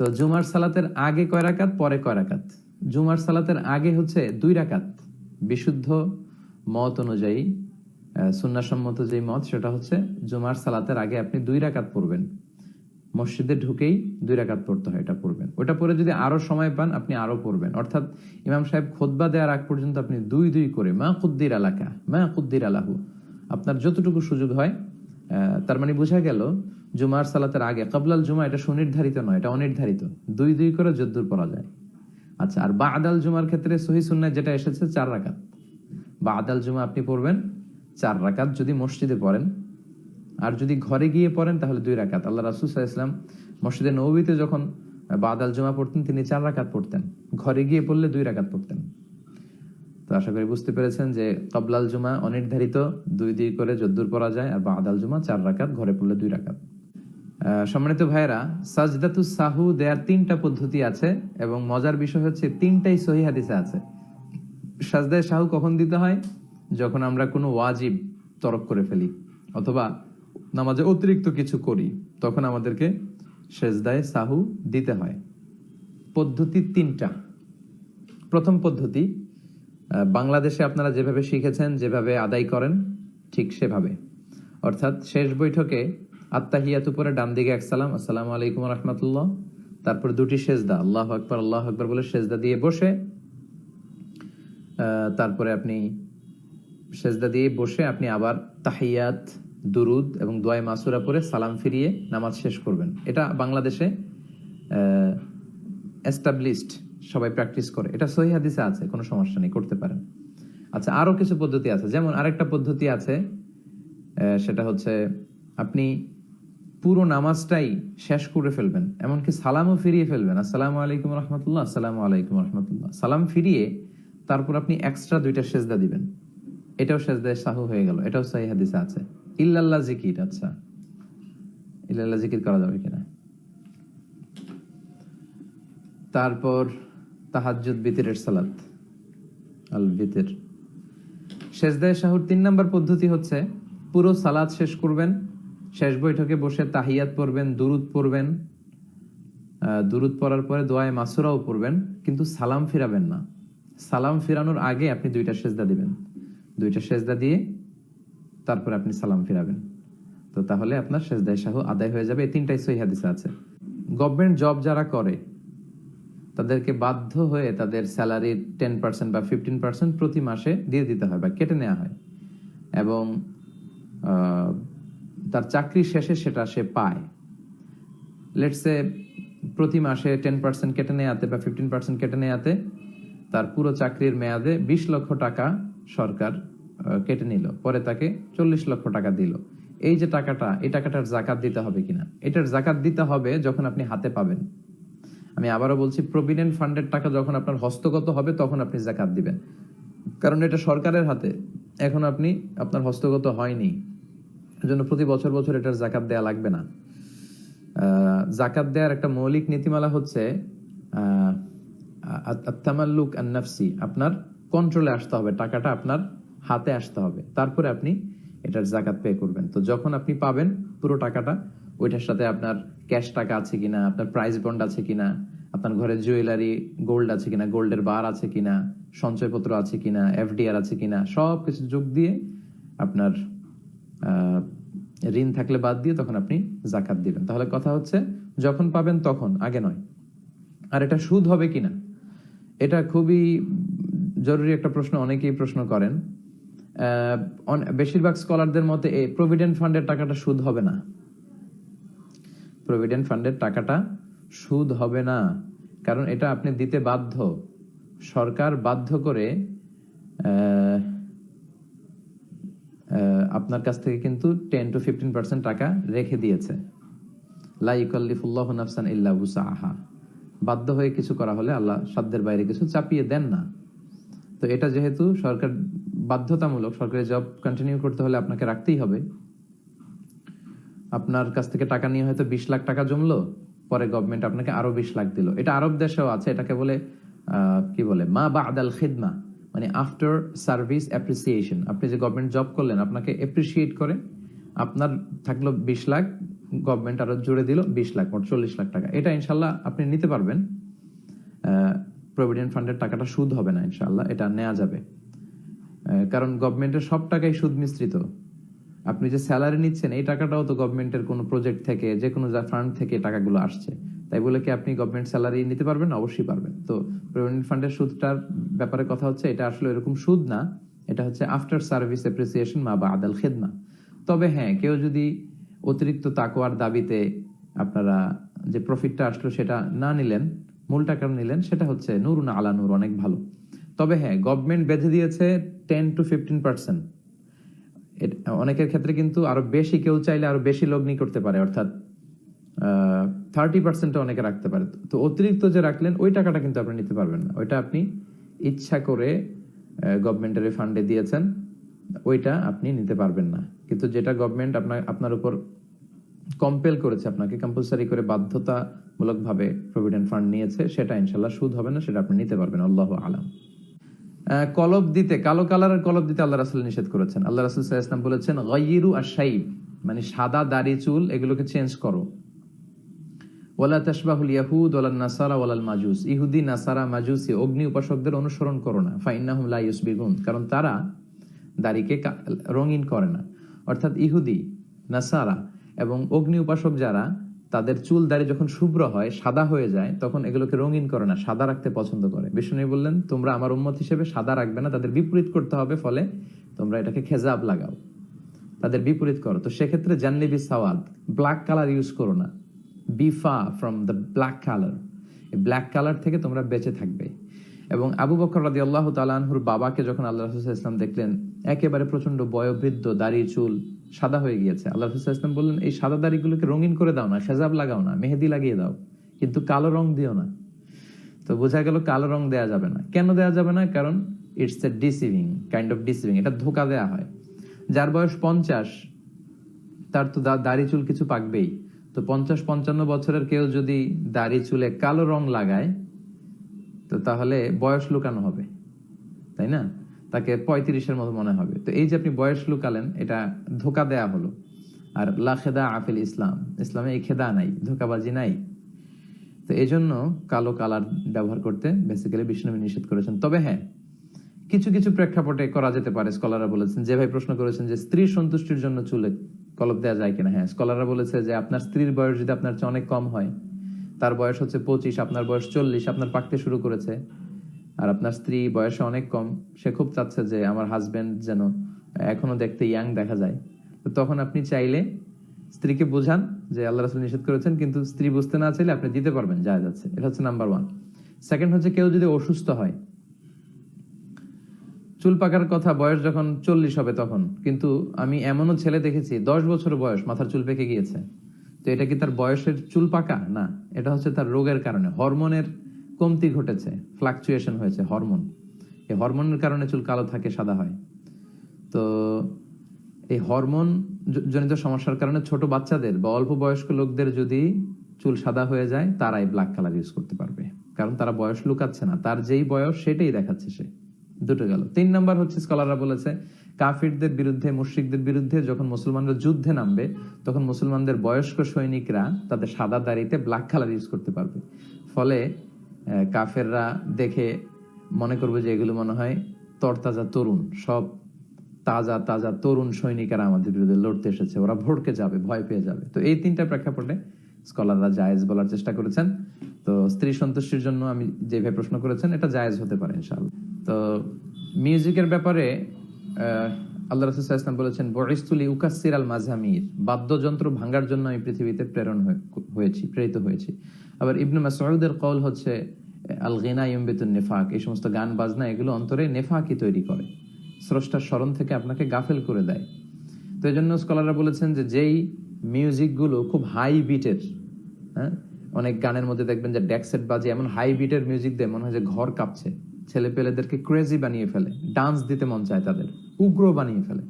তো জুমার সালাতের আগে কয় রাকাত? পরে কয় রাকাত? জুমার সালাতের আগে হচ্ছে দুই রাকাত। বিশুদ্ধ মত অনুযায়ী সুন্নাসম্মত যে মত, সেটা হচ্ছে জুমার সালাতের আগে আপনি দুই রাকাত পড়বেন। মসজিদে ঢুকেই দুই রাকাত পড়তে হয়, এটা পড়বেন। ওটা পরে যদি আরও সময় পান, আপনি আরও পড়বেন। অর্থাৎ ইমাম সাহেব খোদবা দেওয়ার আগ পর্যন্ত আপনি দুই দুই করে, মা কুদ্দির আলাকা, মা কুদ্দির আলাহু আপনার যতটুকু সুযোগ হয় তার মানে বোঝা গেল জুমার সালাতের আগে কাবলাল জুমা এটা সুনির্ধারিত নয়, এটা অনির্ধারিত। দুই দুই করে যদ্দুর পড়া যায়। আচ্ছা আর বা আদাল জুমার ক্ষেত্রে সহি সুন্নায় যেটা এসেছে, চার রাকাত। বা আদাল জুমা আপনি পড়বেন চার রাকাত যদি মসজিদে পড়েন। আর যদি ঘরে গিয়ে পড়েন তাহলে দুই রাকাত। আল্লাহ রাসুল ইসলাম মসজিদে নবীতে যখন বাদাল জমা পড়তেন, তিনি চার রাকাত পড়তেন। ঘরে গিয়ে পড়লে দুই রাকাত পড়তেন। তো আশা করি বুঝতে পেরেছেন যে কবলাল জুমা অনির্ধারিত, দুই দুই করে যদ্দুর পড়া যায়, আর বাদাল জুমা চার রাকাত, ঘরে পড়লে দুই রাকাত। সম্মানিত ভাইরা সাজদাতু সাহু দেয়ার তিনটা পদ্ধতি আছে এবং মজার বিষয় হচ্ছে তিনটাই সহি হাদিসে আছে। সাজদায় সাহু কখন দিতে হয়? যখন আমরা কোনো ওয়াজিব তরক করে ফেলি অথবা নামাজে অতিরিক্ত কিছু করি, তখন আমাদেরকে সেজদায় সাহু দিতে হয়। পদ্ধতি তিনটা। প্রথম পদ্ধতি বাংলাদেশে আপনারা যেভাবে শিখেছেন, যেভাবে আদায় করেন, ঠিক সেভাবে। অর্থাৎ শেষ বৈঠকে আত্মাহিয়াত উপরে ডান দিকে এক সালাম, আসসালামু আলাইকুম রহমতুল্লাহ। তারপর দুটি সেজদা, আল্লাহ আকবর আল্লাহ আকবর বলে সেজদা দিয়ে বসে তারপরে আপনি সেজদা দিয়ে বসে আপনি আবার তাহিয়াত, দুরুদ এবং দোয়াই মাসুরা পরে সালাম ফিরিয়ে নামাজ শেষ করবেন। এটা বাংলাদেশে এস্টাবলিশড সবাই প্র্যাকটিস করে। এটা সহি হাদিসে আছে, কোনো সমস্যা নেই, করতে পারেন। আচ্ছা আরও কিছু পদ্ধতি আছে। যেমন আরেকটা পদ্ধতি আছে সেটা হচ্ছে আপনি পুরো নামাজটাই শেষ করে ফেলবেন, এমনকি সালামও ফিরিয়ে ফেলবেন। আসসালামু আলাইকুম রহমতুল্লাহ, আসসালামু আলাইকুম রহমতুল্লাহ। সালাম ফিরিয়ে তারপর আপনি এক্সট্রা দুইটা সেজদা দিবেন। এটাও সেজদায় সাহু হয়ে গেল, এটাও সহি হাদিসে আছে। ইল্লাল্লাহ জিকির আচ্ছা। ইল্লাল্লাহ জিকির করা যাবে কিনা? তারপর তাহাজ্জুদ বিতিরের সালাত, আল বিতির। সেজদায় শাহুর তিন নম্বর পদ্ধতি হচ্ছে, পুরো সালাদ শেষ করবেন শেষ বৈঠকে বসে তাহিয়াত পড়বেন, দুরুদ পড়বেন দুরুদ পড়ার পরে দোয়ায় মাসুরাও পড়বেন, কিন্তু সালাম ফিরাবেন না। সালাম ফিরানোর আগে আপনি দুইটা সেজদা দিবেন। দুইটা সেজদা দিয়ে তারপরে আপনি সালাম ফিরাবেন। তো তাহলে আপনার সেজদায় শাহু আদায় হয়ে যাবে। এই তিনটাই সহি হাদিসে আছে। গভর্নমেন্ট জব যারা করে, তাদেরকে বাধ্য হয়ে তাদের স্যালারির টেন পার্সেন্ট বা ফিফটিন পার্সেন্ট প্রতি মাসে দিয়ে দিতে হয় বা কেটে নেওয়া হয়। এবং তার চাকরি শেষে সেটা সে পায়। লেটসে প্রতি মাসে টেন পার্সেন্ট কেটে নেওয়াতে বা ফিফটিন পার্সেন্ট কেটে নেওয়াতে তার পুরো চাকরির মেয়াদে বিশ লক্ষ টাকা সরকার কেটে নিল। পরে তাকে চল্লিশ লক্ষ টাকা দিল। এই যে টাকাটা, এই টাকাটার জাকাত দিতে হবে কিনা? এটার জাকাত দিতে হবে যখন আপনি হাতে পাবেন। আমি আবারও বলছি প্রভিডেন্ট ফান্ডের টাকা যখন আপনার হস্তগত হবে তখন আপনি জাকাত দিবেন। কারণ এটা সরকারের হাতে। এখন আপনি, আপনার হস্তগত হয়নি। এজন্য প্রতি বছর বছর এটার জাকাত দেয়া লাগবে না। জাকাত দেওয়ার একটা মৌলিক নীতিমালা হচ্ছে আত্তামাল্লুক আন্নাফসি, আপনার কন্ট্রোলে আসতে হবে, টাকাটা আপনার হাতে আসতে হবে। তারপরে আপনি এটার জাকাত পে করবেন। তো যখন আপনি পাবেন পুরো টাকাটা, ওইটার সাথে আপনার ক্যাশ টাকা আছে কিনা, আপনার প্রাইস বন্ড আছে কিনা, আপনার ঘরে জুয়েলারি গোল্ড আছে কিনা গোল্ডের বার আছে কিনা, সঞ্চয়পত্র আছে কিনা এফডিআর আছে কিনা সব কিছু যোগ দিয়ে আপনার ঋণ থাকলে বাদ দিয়ে তখন আপনি জাকাত দিবেন। তাহলে কথা হচ্ছে, যখন পাবেন তখন, আগে নয়। আর এটা সুদ হবে কিনা? এটা খুবই জরুরি একটা প্রশ্ন, অনেকেই প্রশ্ন করেন। বেশিরভাগ স্কলারদের মতে এই প্রভিডেন্ট ফান্ডের টাকাটা সুদ হবে না। প্রভিডেন্ট ফান্ডের টাকাটা সুদ হবে না। কারণ এটা আপনি দিতে বাধ্য। সরকার বাধ্য করে আপনার কাছ থেকে কিন্তু টেন টু ফিফটিন পার্সেন্ট টাকা রেখে দিয়েছে। লাইকাল্লিফুল্লাহ নাফসান ইল্লা আহা বাধ্য হয়ে কিছু করা হলে আল্লাহ সাধ্যের বাইরে কিছু চাপিয়ে দেন না। তো এটা যেহেতু সরকার বাধ্যতামূলক, সরকারি জব কন্টিনিউ করতে হলে আপনাকে রাখতেই হবে। আপনার কাছ থেকে টাকা নিয়ে হয়তো বিশ লাখ টাকা জমলো, পরে গভর্নমেন্ট আপনাকে আরও বিশ লাখ দিল। এটা আরব দেশেও আছে, এটাকে বলে কি বলে? মা বা আদাল খিদমা। মানে আফটার সার্ভিস অ্যাপ্রিসিয়েশন আপনি যে গভর্নমেন্ট জব করলেন, আপনাকে অ্যাপ্রিসিয়েট করে, আপনার থাকল বিশ লাখ গভর্নমেন্ট আরও জুড়ে দিল বিশ লাখ মোট চল্লিশ লাখ টাকা। এটা ইনশাল্লাহ আপনি নিতে পারবেন। প্রভিডেন্ট ফান্ডের টাকাটা সুদ হবে না ইনশাল্লাহ, এটা নেওয়া যাবে। কারণ গভর্নমেন্টের সব টাকাই সুদ মিশ্রিত। আপনি যে স্যালারি নিচ্ছেন, এই টাকাটাও তো গভর্নমেন্টের কোনো প্রজেক্ট থেকে যে কোনো ফান্ড থেকে টাকাগুলো আসছে। তাই বলে কি আপনি গভর্নমেন্ট স্যালারি নিতে পারবেন? অবশ্যই পারবেন। তো প্রভিডেন্ট ফান্ডের সুদটার ব্যাপারে কথা হচ্ছে, এটা আসলে এরকম সুদ না, এটা হচ্ছে আফটার সার্ভিস অ্যাপ্রিসিয়েশন মা বা আদাল খেদমা। তবে হ্যাঁ কেউ যদি অতিরিক্ত তাকোয়ার দাবিতে আপনারা যে প্রফিটটা আসলো সেটা না নিলেন, মূল টাকা নিলেন, সেটা হচ্ছে নুরুন আলা নূর, অনেক ভালো। তবে হ্যাঁ গভর্নমেন্ট বেঁধে দিয়েছে টেন টু ফিফটিন পার্সেন্ট অনেকের ক্ষেত্রে কিন্তু আরও বেশি, কেউ চাইলে আরও বেশি লগ্নি করতে পারে, অর্থাৎ থার্টি পার্সেন্ট অনেকে রাখতে পারে। তো অতিরিক্ত যে রাখলেন, ওই টাকাটা কিন্তু আপনি নিতে পারবেন না। ওইটা আপনি ইচ্ছা করে গভর্নমেন্টের ফান্ডে দিয়েছেন, ওইটা আপনি নিতে পারবেন না। কিন্তু যেটা গভর্নমেন্ট আপনার আপনার উপর কম্পেল করেছে, আপনাকে কম্পালসারি করে বাধ্যতামূলকভাবে প্রভিডেন্ট ফান্ড নিয়েছে, সেটা ইনশাল্লাহ সুদ হবে না, সেটা আপনি নিতে পারবেন, আল্লাহ আলাম। কলব দিতে, কালো কালারের কলব দিতে আল্লাহ রাসুল নিষেধ করেছেন। আল্লাহ রাসুল ইসলাম বলেছেন, গয়িরু আর সাইব মানে সাদা দাড়ি চুল, এগুলোকে চেঞ্জ করো। ওয়ালা তাসবাহুল ইয়াহুদ ওয়ালান নাসারা ওয়ালাল মাজুস। ইহুদি, নাসারা, মাজুসি, অগ্নি উপাসকদের অনুসরণ করো না। ফাইন্নাহুম লা ইউসবিগুন কারণ তারা দাড়িকে রঙিন করে না। অর্থাৎ ইহুদি, নাসারা এবং অগ্নি উপাসক যারা, তাদের চুল দাড়ি যখন শুভ্র হয়, সাদা হয়ে যায়, তখন এগুলোকে রঙিন করে না, সাদা রাখতে পছন্দ করে। বিষ্ণু বললেন, তোমরা আমার উম্মত হিসেবে সাদা রাখবে না, তাদের বিপরীত করতে হবে, ফলে তোমরা এটাকে খেজাব লাগাও। তাদের বিপরীত করো। তো সেক্ষেত্রে জান্নিবি সাওয়াদ, ব্ল্যাক কালার ইউজ করো না। বিফা ফ্রম দ্য ব্ল্যাক কালার এই ব্ল্যাক কালার থেকে তোমরা বেঁচে থাকবে। এবং আবু বকর রাদি আল্লাহ তালানহুর বাবাকে যখন আল্লাহ রসুল ইসলাম দেখলেন, একেবারে প্রচণ্ড বয়োবৃদ্ধ, দাড়ি, চুল সাদা হয়ে গিয়েছে। আল্লাহ রসুল ইসলাম বললেন, এই সাদা দাড়িগুলোকে রঙিন করে দাও না খেজাব লাগাও না, মেহেদি লাগিয়ে দাও, কিন্তু কালো রং দিও না। তো বোঝা গেল কালো রং দেয়া যাবে না। কেন দেয়া যাবে না? কারণ it's a deceiving kind of deceiving এটা ধোকা দেয়া হয়। যার বয়স পঞ্চাশ, তার তো দাড়ি, চুল কিছু পাকবেই। তো পঞ্চাশ পঞ্চান্ন বছরের কেউ যদি দাড়ি চুলে কালো রং লাগায়, তো তাহলে বয়স লুকানো হবে, তাই না? তাকে পঁয়ত্রিশের মতো মনে হবে। তো এই যে আপনি বয়স লুকালেন, এটা ধোকা দেয়া হলো। আর লা খেদা আফিল ইসলাম, ইসলামে এই খেদা নাই, ধোকাবাজি নাই। তো এই জন্য কালো কালার ব্যবহার করতে বেসিক্যালি বিষ্ণুবী নিষেধ করেছেন। তবে হ্যাঁ কিছু কিছু প্রেক্ষাপটে করা যেতে পারে, স্কলাররা বলেছেন, যে ভাই প্রশ্ন করেছেন যে স্ত্রী সন্তুষ্টির জন্য চুলে কলপ দেওয়া যায় কিনা? হ্যাঁ স্কলাররা বলেছে যে আপনার স্ত্রীর বয়স যদি আপনার চেয়ে অনেক কম হয়, তার বয়স হচ্ছে পঁচিশ, আপনার বয়স চল্লিশ, আপনার পাকতে শুরু করেছে। আর আপনার স্ত্রী বয়সে অনেক কম, সে খুব চাচ্ছে যে আমার হাজবেন্ড যেন এখনও দেখতে ইয়াং দেখা যায়। তো তখন আপনি চাইলে স্ত্রীকে বোঝান যে আল্লাহ রাসুল নিষেধ করেছেন, কিন্তু স্ত্রী বুঝতে না চাইলে আপনি দিতে পারবেন যা যাচ্ছে। এটা হচ্ছে নাম্বার ওয়ান সেকেন্ড হচ্ছে কেউ যদি অসুস্থ হয় চুল পাকার কথা বয়স যখন চল্লিশ হবে তখন। কিন্তু আমি এমনও ছেলে দেখেছি, দশ বছর বয়স মাথার চুল পেকে গিয়েছে। তো এটা কি তার বয়সের চুল পাকা? না, এটা হচ্ছে তার রোগের কারণে। হরমোনের কমতি ঘটেছে ফ্লাকচুয়েশন হয়েছে হরমোন। এই হরমোনের কারণে চুল কালো থাকে, সাদা হয়। তো এই হরমোন জনিত সমস্যার কারণে ছোট বাচ্চাদের বা অল্প বয়স্ক লোকদের যদি চুল সাদা হয়ে যায়, তারাই ব্ল্যাক কালার ইউজ করতে পারবে। কারণ তারা বয়স লুকাচ্ছে না, তার যেই বয়স সেটাই দেখাচ্ছে সে। দুটো গেল। তিন নাম্বার হচ্ছে স্কলাররা বলেছে, কাফিরদের বিরুদ্ধে, মুশ্রিকদের বিরুদ্ধে যখন মুসলমানরা যুদ্ধে নামবে, তখন মুসলমানদের বয়স্ক সৈনিকরা তাদের সাদা দাড়িতে ব্ল্যাক কালার ইউজ করতে পারবে। ফলে কাফেররা দেখে মনে করবে যে এগুলো মনে হয় তরতাজা তরুণ, সব তাজা তাজা তরুণ সৈনিকেরা আমাদের বিরুদ্ধে লড়তে এসেছে। ওরা ভড়কে যাবে, ভয় পেয়ে যাবে। তো এই তিনটা প্রেক্ষাপটে স্কলাররা জায়েজ বলার চেষ্টা করেছেন। তো স্ত্রী সন্তুষ্টির জন্য আমি যেভাবে প্রশ্ন করেছেন, এটা জায়েজ হতে পারে, ইনশাআল্লাহ। তো মিউজিকের ব্যাপারে আল্লাহ রসুল ওয়াসাল্লাম বলেছেন বরিস্তুলি উকাসসির আল মাজামির বাদ্যযন্ত্র ভাঙার জন্য আমি পৃথিবীতে প্রেরণ হয়েছি, প্রেরিত হয়েছি। আবার ইবনু মাসউদের কল হচ্ছে, আল গিনা ইউমবিতুন নিফাক এই সমস্ত গান, বাজনা, এগুলো অন্তরে নেফাকি তৈরি করে। স্রষ্টার স্মরণ থেকে আপনাকে গাফেল করে দেয়। তো এই জন্য স্কলাররা বলেছেন যে, যেই মিউজিকগুলো খুব হাই বিটের হ্যাঁ অনেক গানের মধ্যে দেখবেন যে, ডেকসেট বাজে এমন হাই বিটের মিউজিক দিয়ে মনে হয় যে ঘর কাঁপছে। ছেলে পেলেদেরকে ক্রেজি বানিয়ে ফেলে ডান্স দিতে মন চায় তাদের, উগ্র বানিয়ে ফেলে।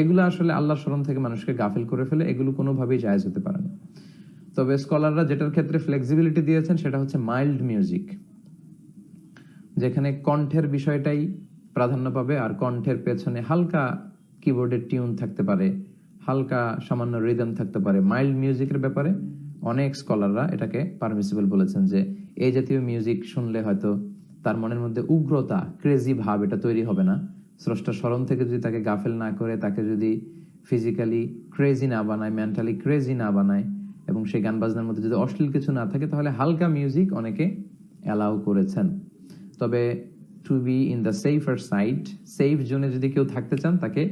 এগুলো আসলে আল্লাহর স্মরণ থেকে মানুষকে গাফিল করে ফেলে, এগুলো কোনোভাবেই জায়েজ হতে পারে না। তবে স্কলাররা যেটার ক্ষেত্রে ফ্লেক্সিবিলিটি দিয়েছেন, সেটা হচ্ছে মাইল্ড মিউজিক যেখানে কণ্ঠের বিষয়টাই প্রাধান্য পাবে আর কণ্ঠের পেছনে হালকা কিবোর্ডের টিউন থাকতে পারে, হালকা সামান্য রিদম থাকতে পারে। মাইল্ড মিউজিকের ব্যাপারে অনেক স্কলাররা এটাকে পারমিসিবল বলেছেন যে এই জাতীয় মিউজিক শুনলে হয়তো তার মনের মধ্যে উগ্রতা ক্রেজি ভাব, এটা তৈরি হবে না। স্রষ্টা স্মরণ থেকে যদি তাকে গাফেল না করে, তাকে যদি ফিজিক্যালি ক্রেজি না বানায় মেন্টালি ক্রেজি না বানায়, এবং সেই গান বাজনার মধ্যে যদি অশ্লীল কিছু না থাকে, তাহলে হালকা মিউজিক অনেকে অ্যালাউ করেছেন। তবে to be in the safer side safe জোনে যদি কেউ থাকতে চান, তাকে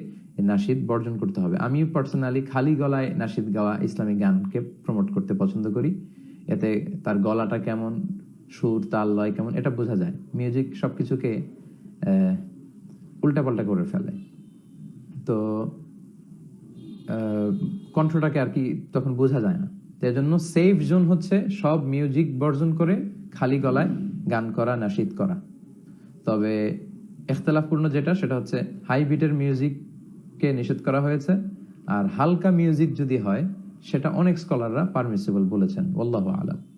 নাশিদ বর্জন করতে হবে। আমি পার্সোনালি খালি গলায় নাশিদ গাওয়া ইসলামিক গানকে প্রমোট করতে পছন্দ করি। এতে তার গলাটা কেমন সুর তাল লয় কেমন এটা বোঝা যায়। মিউজিক সবকিছুকে আহ, উল্টাপাল্টা করে ফেলে। তো কণ্ঠটাকে আর কি তখন বোঝা যায় না। তো জন্য সেফ জোন হচ্ছে সব মিউজিক বর্জন করে খালি গলায় গান করা নাশিদ করা। তবে এখতলাফপূর্ণ যেটা সেটা হচ্ছে হাই বিটের মিউজিককে নিষেধ করা হয়েছে। আর হালকা মিউজিক যদি হয় সেটা অনেক স্কলাররা পারমিসিবল বলেছেন। আল্লাহ আলাম।